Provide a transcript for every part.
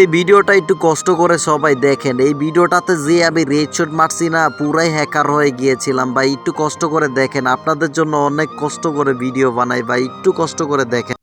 এই ভিডিওটা একটু কষ্ট করে সবাই দেখেন, এই ভিডিওটাতে যে আমি রেড শট মারছি না, পুরাই হ্যাকার হয়ে গিয়েছিলাম ভাই, একটু কষ্ট করে দেখেন। আপনাদের জন্য অনেক কষ্ট করে ভিডিও বানাই ভাই, একটু কষ্ট করে দেখেন।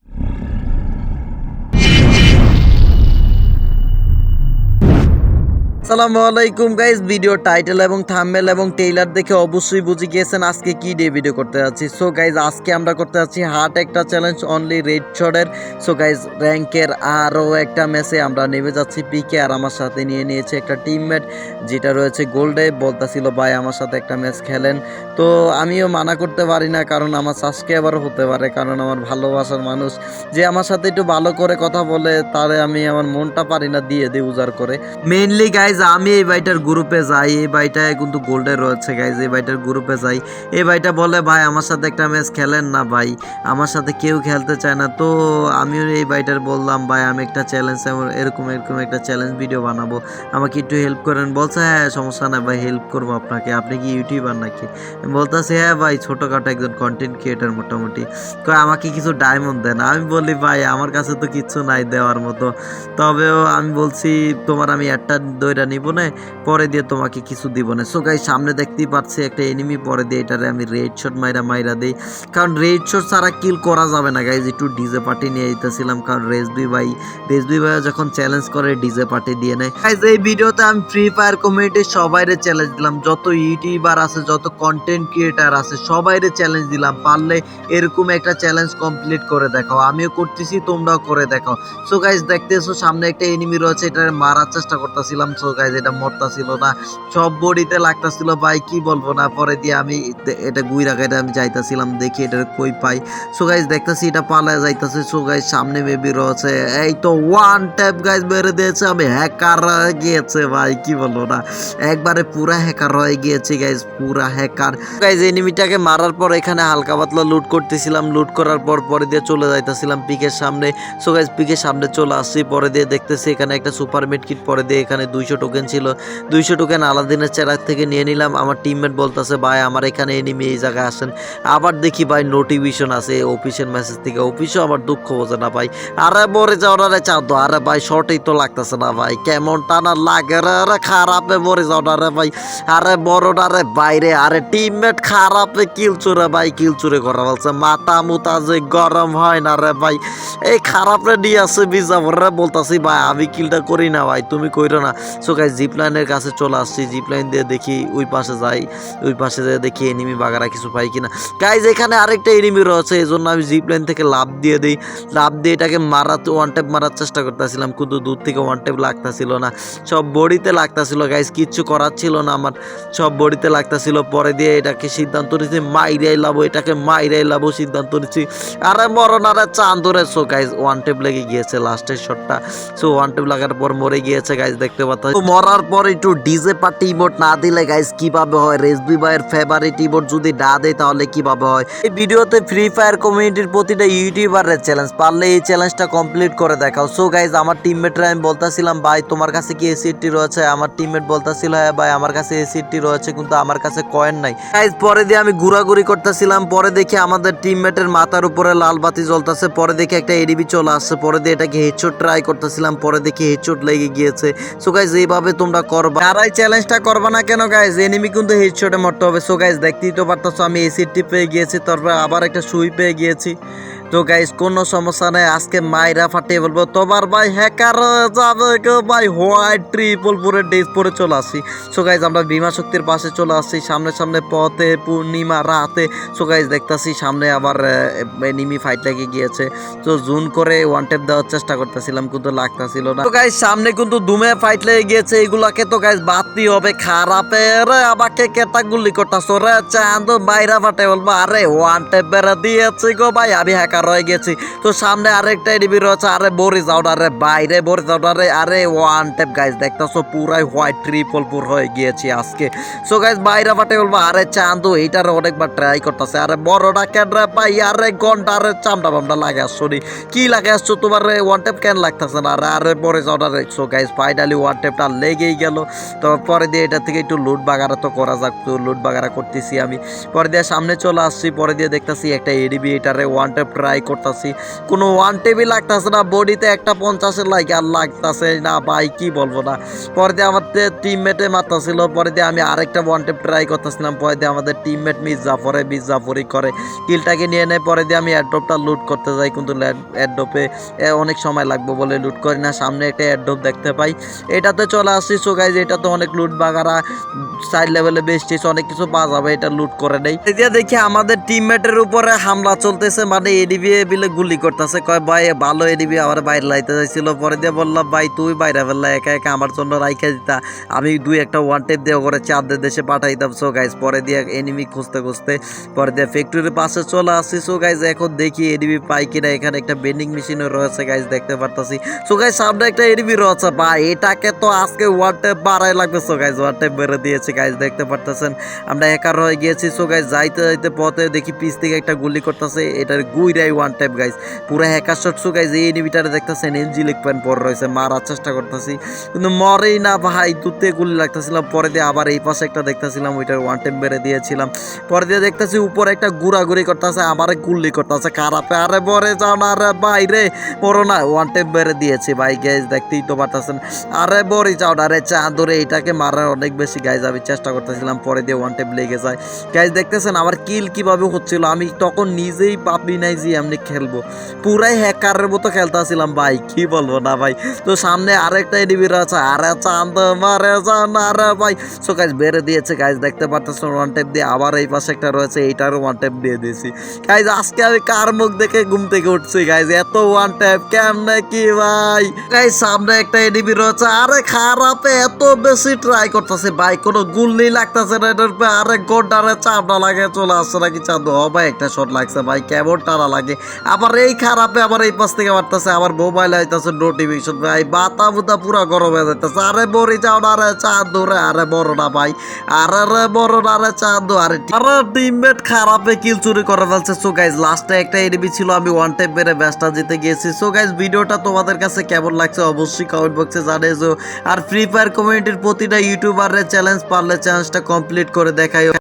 আসসালামু আলাইকুম গাইজ ভিডিও টাইটেল এবং থাম্বনেল এবং টেইলার দেখে অবশ্যই বুঝে গিয়েছেন আজকে কি ডে ভিডিও করতে যাচ্ছি। সো গাইজ আজকে আমরা করতে যাচ্ছি হার্ট একটা চ্যালেঞ্জ অনলি রেড শটের সো গাইজ র্যাঙ্কের আরও একটা ম্যাচে আমরা নেমে যাচ্ছি। পিকে আর আমার সাথে নিয়ে নিয়েছে একটা টিমমেট যেটা রয়েছে গোল্ডে। বলতাছিল, ভাই, আমার সাথে একটা ম্যাচ খেলেন। তো আমিও মানা করতে পারি না, কারণ আমার সাবস্ক্রাইবারও হতে পারে, কারণ আমার ভালোবাসার মানুষ। যে আমার সাথে একটু ভালো করে কথা বলে, তারে আমি আমার মনটা পারি না দিয়ে দিই উজার করে। মেইনলি গাইজ আমি এই বাইটার গ্রুপে যাই, এই বাইটায় কিন্তু গোল্ডে রয়েছে গাইজ এই বাইটার গ্রুপে যাই। এই বাইটা বলে, ভাই, আমার সাথে একটা ম্যাচ খেলেন না, ভাই। আমার সাথে কেউ খেলতে চায় না। তো আমিও এই বাইটার বললাম, ভাই, আমি একটা চ্যালেঞ্জ এরকম এরকম একটা চ্যালেঞ্জ ভিডিও বানাবো। আমাকে একটু হেল্প করেন। বলছে হ্যাঁ সমস্যা নাই, ভাই হেল্প করব আপনাকে। আপনি কি ইউটিউবার নাকি? বলতেছে হ্যাঁ ভাই, ছোটোখাটো একজন কন্টেন্ট ক্রিয়েটার মোটামুটি। কয়, আমাকে কিছু ডায়মন্ড দেন। আমি বলি, ভাই, আমার কাছে তো কিচ্ছু নাই দেওয়ার মতো। তবেও আমি বলছি, তোমার আমি একটা দইটা নিব না, পরে দিয়ে তোমাকে কিছু দিব না। সো গাই সামনে দেখতেই পাচ্ছি একটা এনিমি পরে দিয়ে এটারে আমি রেড শট মাইরা মাইরা দিই। কারণ রেড শট ছাড়া কিল করা যাবে না গাইজ একটু ডিজে পার্টি নিয়ে যেতেছিলাম কারণ রেসবি ভাই রেসবি ভাই যখন চ্যালেঞ্জ করে ডিজে পার্টি দিয়ে নেয়। গাইজ এই ভিডিওতে আমি ফ্রি ফায়ার কমিউনিটির সবাইরে চ্যালেঞ্জ দিলাম। যত ইউটিউবার আছে, যত কন্টেন্ট ক্রিয়েটার আছে, সবাইরে চ্যালেঞ্জ দিলাম। পারলে এরকম একটা চ্যালেঞ্জ কমপ্লিট করে দেখাও। আমিও করতেছি, তোমরাও করে দেখাও। সো গাইজ দেখতেছো সামনে একটা এনিমি রয়েছে এটা মারার চেষ্টা করতেছিলাম। সো গাইজ, এটা মরতাছিল না। সব বডিতে লাগতাছিল, ভাই, কি বলব না? পরে দিয়ে আমি এটা গুই রাখাইতে আমি যাইতাছিলাম, দেখি এটা কই পাই। সো গাইজ দেখতেছি এটা পালায় যাইতাছে। সো গাইজ সামনে মেবি রয়েছে। এই তো ওয়ান ট্যাপ গাইজ মেরে দিয়েছে। আমি হ্যাকার গিয়েছে, ভাই, কি বলব না? একবারে পুরা হ্যাকার হয়ে গিয়েছে গাইজ পুরা হ্যাকার গাইজ এনিমিটাকে মারার পর এখানে হালকা পাতলা লুট করতেছিলাম। লুট করার পর পরে দিয়ে চলে যাইতেছিলাম পিকের সামনে। সো গাইজ পিকের সামনে চলে আসছি। পরে দিয়ে দেখতেছি এখানে একটা সুপার মিড কিট পরে দিয়ে এখানে দুইশো টোকেন ছিল। দুইশো টোকেন আলাদিনের চেরাক থেকে নিয়ে নিলাম। আমার টিমমেট বলতেছে, ভাই, আমার এখানে এনিমি এই জায়গায় আসেন। আবার দেখি ভাই নোটিফিকেশন আছে অফিসের মেসেজ থেকে। অফিসও আমার দুঃখ বোঝে না ভাই। আরে, মরে যাওয়ার আরে চাঁদো। আরে ভাই শর্টেই তো লাগতেছে না ভাই। কেমন টানা লাগে রে আরে খারাপে মরে যাও না রে ভাই। আরে বড়টা রে বাইরে আরে টিমমেট খারাপে কিল চুরে ভাই কিল চুরে করা বলছে, মাথা মুতা যে গরম হয় না রে ভাই। এই খারাপরে নিয়ে আসে বিজাবরে বলতাছি, ভাই, আমি কিলটা করি না ভাই, তুমি কইরো না। সো গাইজ জিপ লাইনের কাছে চলে আসছি। জিপ লাইন দিয়ে দেখি ওই পাশে যাই। ওই পাশে যেয়ে দেখি এনিমি বাগারা কিছু পাই কিনা। গাইজ এখানে আরেকটা এনিমি রয়েছে, এই জন্য আমি জিপ লাইন থেকে লাভ দিয়ে দিই। লাভ দিয়ে এটাকে মারাতে ওয়ান টেপ মারার চেষ্টা করতেছিলাম, কিন্তু দূর থেকে ওয়ান টেপ লাগতাছিল না। সব বডিতে লাগতাছিল গাইজ কিচ্ছু করার ছিল না আমার। সব বডিতে লাগতাছিল, পরে দিয়ে এটাকে সিদ্ধান্ত নিচ্ছি মাইরাই লাবো এটাকে মাইরাই লাবো সিদ্ধান্ত নিচ্ছি আরে মরণ, আরে চাঁদরে সো গাইজ ওয়ান টেপ লেগে গিয়েছে লাস্টের শটটা সো ওয়ান টেপ লাগার পর মরে গিয়েছে গাইজ দেখতে পাচ্ছ মরার পর একটু ডিজে পার্টি ইমোট না দিলে গাইস কীভাবে হয়? রেসবি ভাইয়ের ফেভারিট ইমোট যদি না দেয় তাহলে কীভাবে হয়? এই ভিডিওতে ফ্রি ফায়ার কমিউনিটির প্রতিটা ইউটিউবারের চ্যালেঞ্জ পারলে এই চ্যালেঞ্জটা কমপ্লিট করে দেখাও। সো গাইজ আমার টিমমেটরা আমি বলতাছিলাম, ভাই, তোমার কাছে কি এসিডটি রয়েছে? আমার টিমমেট বলতাছিল হ্যাঁ ভাই, আমার কাছে এসিডটি রয়েছে, কিন্তু আমার কাছে কয়েন নাই। গাইজ পরে দিয়ে আমি ঘোরাঘুরি করতেছিলাম, পরে দেখি আমাদের টিমমেটের মাথার উপরে লাল বাতি জ্বলতেছে, পরে দেখি একটা এডিবি চলে আসছে, পরে দিয়ে এটাকে হেডশট ট্রাই করতেছিলাম, পরে দেখি হেডশট লেগে গিয়েছে। সো গাইজ এইভাবে তোমরা করবা? তারাই চ্যালেঞ্জটা করবা না কেন গাইজ এনিমি কিন্তু হেডশটে মরতে হবে। সো গাইজ দেখতেই তো পারতো আমি এসিডটি পেয়ে গিয়েছি, তারপর আবার একটা সুই পেয়ে গিয়েছি। তো গাইস কোনো সমস্যা নেই। আজকে মাইরা ফাটিয়ে বলব তোমার ভাই হ্যাকার যাবে ভাই। হোয়াইট ট্রিপল পুরে ড্রেস পরে চলে আসি। সো গাইজ আমরা বিমা শক্তির পাশে চলে আসছি সামনে সামনে পথে, পূর্ণিমা রাতে। সো গাইজ দেখতাছি সামনে আবার নিমি ফাইট লেগে গিয়েছে। তো জুন করে ওয়ান দেওয়ার চেষ্টা করতেছিলাম, কিন্তু লাগতাছিল না। তো গাইজ সামনে কিন্তু দুমে ফাইট লেগে গিয়েছে। এগুলাকে তো গাইজ বাড়তি হবে খারাপের। আমাকে কেটা গুলি করতাছো। রে চাঁদ বাইরা ফাটে বলব আরে ওয়ান টেপ বেড়া দিয়েছি গো ভাই। আমি হ্যাকার হয়ে গেছি। তো সামনে আরেকটা এডিবি রয়েছে, আরে বরি যাও আরে বাইরে বরি যাও আরে আরে ওয়ান টেপ গাইজ দেখতাছো পুরাই হোয়াইট ট্রিপল পুর হয়ে গিয়েছি আজকে। সো গাইজ বাইরে ফাটে বলব, আরে চান্দু এইটার অনেকবার ট্রাই করতেছে, আরে বড়টা কেন রে ভাই, আরে ঘণ্টা, আরে চামড়া বামটা লাগে আসছো নি। কি লাগে আসছো তোমার ওয়ান টেপ কেন লাগতেছে না আরে আরে পরে যাও আরে সো গাইজ ফাইনালি ওয়ান টেপটা লেগেই গেল। তো পরে দিয়ে এটা থেকে একটু লুট বাগারা তো করা যাক, তো লুট বাগারা করতেছি আমি। পরে দিয়ে সামনে চলে আসছি, পরে দিয়ে দেখতেছি একটা এডিবি এটারে ওয়ান টেপ ট্রাই ট্রাই করতেছি। কোনো ওয়ান টেবি লাগতেছে না বডিতে একটা পঞ্চাশের লাগে আর লাগতেছে না ভাই, কি বলব না। পরে দিয়ে আমাদের টিমমেটে মারতেছিল, পরে দিয়ে আমি আরেকটা ওয়ান টেপ ট্রাই করতেছিলাম, পরে দিয়ে আমাদের টিমমেট মিস জাফরে মিস জাফরি করে। কিলটাকে নিয়ে নেয়, পরে দিয়ে আমি অ্যাড্রপটা লুট করতে যাই, কিন্তু অ্যাড্রপে অনেক সময় লাগবে বলে লুট করি না, সামনে একটা অ্যাড্রপ দেখতে পাই। এটাতে চলে আসছি সো এটা তো অনেক লুট বাগারা সাইড লেভেলে বেশি অনেক কিছু পাওয়া যাবে, এটা লুট করে নেই। দেখি, আমাদের টিমমেটের উপরে হামলা চলতেছে মানে এডিবি বিলে গুলি করতেছে। কয়, ভাই ভালো এডিবি আবার বাইরে লাইতে যাইছিল। পরে দিয়ে বললাম, ভাই, তুই বাইরে ফেললা, একা একা আমার জন্য রাইখে দিতা। আমি দুই একটা ওয়ান টেপ দিয়ে করে চাঁদের দেশে পাঠাইতাম সো গাইজ পরে দিয়ে এনিমি খুঁজতে খুঁজতে, পরে দিয়ে ফ্যাক্টরির পাশে চলে আসছি। সো গাইজ এখন দেখি এডিবি পাই কিনা। এখানে একটা বেন্ডিং মেশিনও রয়েছে গাইজ দেখতে পারতাছি। সো গাইজ সামনে একটা এডিবি রয়েছে, ভাই, এটাকে তো আজকে ওয়ান টেপ বাড়াই লাগবে। সো গাইজ ওয়ান টেপ বেড়ে দিয়েছে গাইজ দেখতে পারতেছেন। আমরা একার হয়ে গিয়েছি। সো গাইজ যাইতে যাইতে পথে দেখি পিস থেকে একটা গুলি করতেছে। এটার গুইরাই ওয়ান টাইপ গাইজ পুরো হ্যাকার শট সো গাইজ এই এনিমিটারে দেখতেছেন এনজিলিক প্যান পরে রয়েছে, মারার চেষ্টা করতেছি। কিন্তু মরেই না ভাই দুতে গুলি লাগতেছিলাম। পরে দিয়ে আবার এই পাশে একটা দেখতেছিলাম, ওইটার ওয়ান টাইম বেড়ে দিয়েছিলাম। পরে দিয়ে দেখতেছি উপরে একটা ঘুরাঘুরি করতেছে, আবার গুলি করতেছে। খারাপে, আরে বরে যাও না আরে বাইরে পড়ো না। ওয়ান টাইম বেড়ে দিয়েছি ভাই গ্যাস দেখতেই তো পারতেছেন। আরে বরি যাও না রে চা ধরে এটাকে মারার অনেক বেশি গাইজ আমি চেষ্টা করতেছিলাম, পরে দিয়ে ওয়ান টাইম লেগে যায়। গাইজ দেখতেছেন আমার কিল কীভাবে হচ্ছিল? আমি তখন নিজেই পাবি নাই যে এমনি খেলব। পুরাই হ্যাকারের মতো খেলতেছিলাম ভাই, কি বলব না ভাই। তো সামনে আরেকটা এডিবির আছে আরে চাঁদ মারে চান আরে ভাই। সো গাইজ বেড়ে দিয়েছে গাইজ দেখতে পারতেছেন ওয়ান টাইপ দিয়ে আবার এই পাশে একটা রয়েছে, এইটারও ওয়ান টাইপ দিয়ে দিয়েছি। গাইজ আজকে আমি কার মুখ দেখে ঘুম থেকে উঠছি গাইজ এত ওয়ান টাইপ কেমনে কি ভাই? গাইজ সামনে একটা এডিবি রয়েছে, আরে খারাপে, এত বেশি ট্রাই করতেছে ভাই। কোনো গুল্লি লাগতেছে না, এটার আরে গোডারে চাপড়া লাগে, চলে আসছে নাকি চাঁদু? ও ভাই, একটা শট লাগছে ভাই, কেমন টানা লাগে। আবার এই খারাপে আবার এই পাশ থেকে মারতেছে আবার মোবাইল আইতেছে নোটিফিকেশন ভাই বাতা বুতা পুরো গরম হয়ে যাইতেছে। আরে বড়ি যাও না রে চাঁদু রে, আরে বড় না ভাই। আরে রে বড় না রে চাঁদু, আরে আরে টিমমেট খারাপে কিল চুরি করে ফেলছে। সো গাইজ লাস্টে একটা এডিবি ছিল, আমি ওয়ান টাইম মেরে ম্যাচটা জিতে গিয়েছি। সো গাইজ ভিডিওটা তোমাদের কাছে কেমন লাগছে অবশ্যই কমেন্ট বক্সে জানিয়েছো। আর ফ্রি ফায়ার কমিউনিটির প্রতিটা ইউটিউবারের চ্যালেঞ্জ পারলে চ্যালেঞ্জটা কমপ্লিট করে দেখাই